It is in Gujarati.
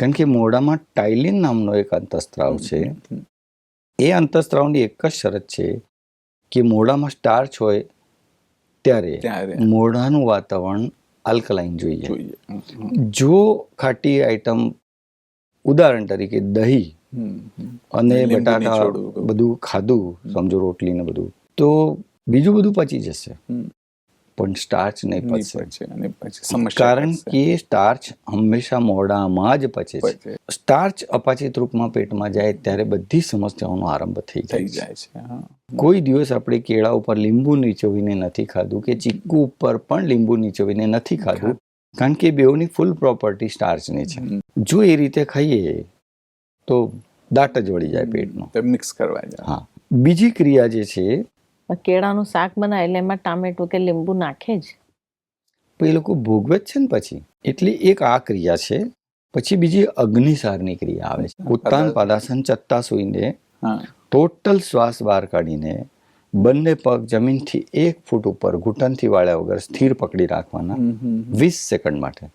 કારણ કે મોઢામાં ટાઇલિન નામનો એક અંતસ્ત્રાવ છે. એ અંતસ્ત્રાવની એક જ શરત છે કે મોઢામાં સ્ટાર્ચ હોય ત્યારે મોઢાનું વાતાવરણ આલ્કલાઇન જોઈએ. જો ખાટી આઈટમ ઉદાહરણ તરીકે દહીં. અને બટાટા બધું ખાધું સમજો રોટલી ને બધું તો બીજું બધું પચી જશે. પણ સ્ટાર્ચ નહીં પચે કારણ કે સ્ટાર્ચ હંમેશા મોઢામાં જ પચે છે. સ્ટાર્ચ અપાચિત રૂપમાં પેટમાં જાય ત્યારે બધી સમસ્યાઓનો આરંભ થઈ જાય છે. કોઈ દિવસ આપણે કેળા ઉપર લીંબુ નીચોવીને નથી ખાધું કે ચીકુ ઉપર પણ લીંબુ નીચોવીને નથી ખાધું કારણ કે બેઉની ફૂલ પ્રોપર્ટી સ્ટાર્ચની છે. જો એ રીતે ખાઈએ તો દાટ જ વળી જાય પેટનો. મિક્સ કરવા જાય. હા. બીજી ક્રિયા જે છે કેળાનું શાક બનાવે એટલે એમાં ટામેટું કે લીંબુ નાખે જ. એ લોકો ભોગવે જ છે ને પછી. એટલે એક આ ક્રિયા છે પછી બીજી અગ્નિસારની ક્રિયા આવે છે. ઉત્તાન પાદાસન ચત્તા સુઈને ટોટલ શ્વાસ બહાર કાઢીને બંને પગ જમીનથી એક ફૂટ ઉપર ઘૂંટણથી વાળ્યા વગર સ્થિર પકડી રાખવાના. વીસ સેકન્ડ માટે.